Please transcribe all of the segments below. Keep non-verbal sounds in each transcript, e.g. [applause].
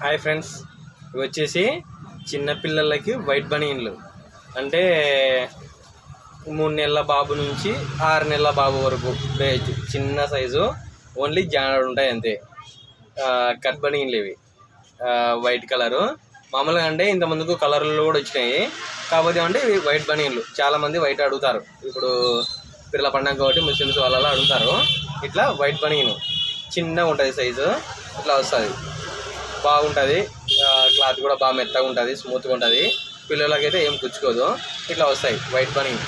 Hi friends. ఇవి వచ్చేసి చిన్నపిల్లలకి వైట్ బనీన్లు అంటే మూడు నెలల బాబు నుంచి ఆరు నెలల బాబు వరకు బేజ్ చిన్న సైజు. ఓన్లీ జానడు ఉంటాయి అంతే. కట్ బనీన్లు ఇవి. White colour. మామూలుగా అంటే ఇంతమందుకు కలర్లు కూడా వచ్చినాయి. కాకపోతే అంటే ఇవి వైట్ బనీన్లు చాలామంది వైట్ అడుగుతారు. ఇప్పుడు పిల్లల పండుగ కాబట్టి ముస్లిమ్స్ వాళ్ళలో అడుగుతారు. ఇట్లా వైట్ బనియన్ చిన్నగా ఉంటుంది సైజు. ఇట్లా వస్తుంది. బాగుంటుంది. క్లాత్ కూడా బాగా మెత్తగా ఉంటుంది స్మూత్గా ఉంటుంది. పిల్లలకైతే ఏం కుచ్చుకోదు. ఇట్లా వస్తాయి వైట్ బనీన్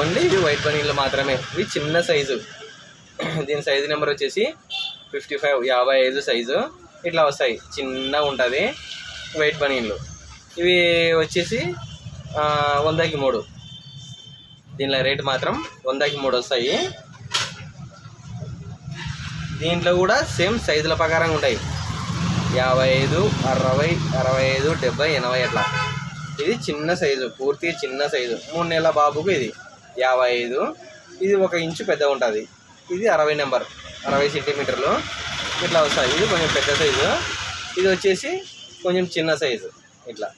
ఓన్లీ ఇవి వైట్ బనీన్లు మాత్రమే. ఇవి చిన్న సైజు [clears throat] దీని సైజు నెంబర్ వచ్చేసి ఫిఫ్టీ ఫైవ్ యాభై ఐదు సైజు ఇట్లా వస్తాయి. చిన్నగా ఉంటుంది వైట్ బనీన్లు ఇవి వచ్చేసి వందకి మూడు. దీనిలో రేట్ మాత్రం వందకి మూడు వస్తాయి. దీంట్లో కూడా సేమ్ సైజుల ప్రకారంగా ఉంటాయి. యాభై ఐదు అరవై అరవై ఐదు డెబ్బై ఎనభై అట్లా. ఇది చిన్న సైజు పూర్తిగా చిన్న సైజు. మూడు నెలల బాబుకు ఇది. యాభై ఐదు ఇది ఒక ఇంచు పెద్దగా ఉంటుంది. ఇది అరవై నెంబర్ అరవై సెంటీమీటర్లు. ఇట్లా వస్తుంది ఇది కొంచెం పెద్ద సైజు. ఇది వచ్చేసి కొంచెం చిన్న సైజు. ఇట్లా.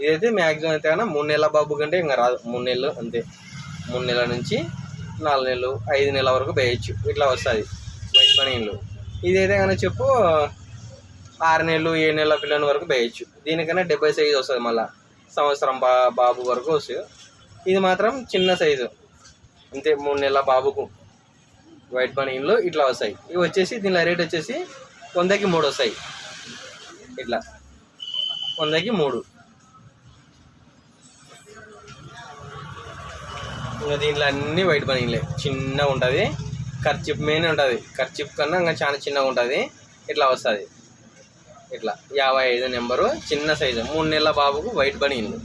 ఇదైతే మ్యాక్సిమం అయితే కన్నా మూడు నెలల బాబు కంటే ఇంకా రాదు. మూడు నెలలు అంతే. మూడు నెలల నుంచి నాలుగు నెలలు ఐదు నెలల వరకు వేయచ్చు. ఇట్లా వస్తుంది వైట్ బనీన్లు ఇదైతే కనుక చెప్పు ఆరు నెలలు ఏడు నెలల పిల్లల వరకు వేయచ్చు దీనికన్నా డెబ్బై సైజు వస్తుంది మళ్ళీ. సంవత్సరం బా బాబు వరకు వస్తుంది. ఇది మాత్రం చిన్న సైజు అంతే మూడు నెలల బాబుకు. వైట్ బనీన్లు ఇట్లా వస్తాయి. ఇవి వచ్చేసి దీని రేట్ వచ్చేసి వందకి మూడు వస్తాయి. ఇట్లా. వందకి మూడు. ఇంకా దీంట్లో అన్ని వైట్ బనీన్లే. చిన్నగా ఉంటుంది. ఖర్చిప్ మెయిన్ ఉంటుంది. ఖర్చిప్ కన్నా ఇంకా చాలా చిన్నగా ఉంటుంది. ఇట్లా వస్తుంది. ఇట్లా యాభై ఐదు నెంబరు చిన్న సైజు. మూడు నెలల బాబుకు వైట్ బనీన్లు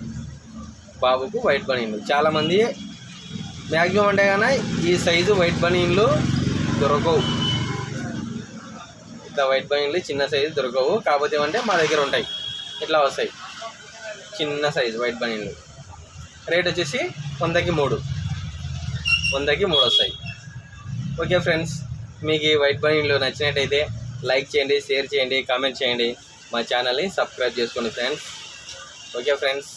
బాబుకు వైట్ బనీన్లు చాలామంది మ్యాక్సిమం అంటే కానీ ఈ సైజు వైట్ బనీన్లు దొరకవు. ఇట్లా వైట్ బనీన్లు చిన్న సైజు దొరకవు. కాకపోతే ఏమంటే మా దగ్గర ఉంటాయి. ఇట్లా వస్తాయి. చిన్న సైజు వైట్ బనీన్లు రేట్ వచ్చేసి వందకి మూడు. వందకి మూడు వస్తాయి. ఓకే ఫ్రెండ్స్ మీకు ఈ వైట్ బనీన్లు నచ్చినట్టయితే లైక్ చేయండి షేర్ చేయండి కామెంట్ చేయండి. మా ఛానల్ని సబ్స్క్రైబ్ చేసుకోండి ఫ్రెండ్స్. Okay friends.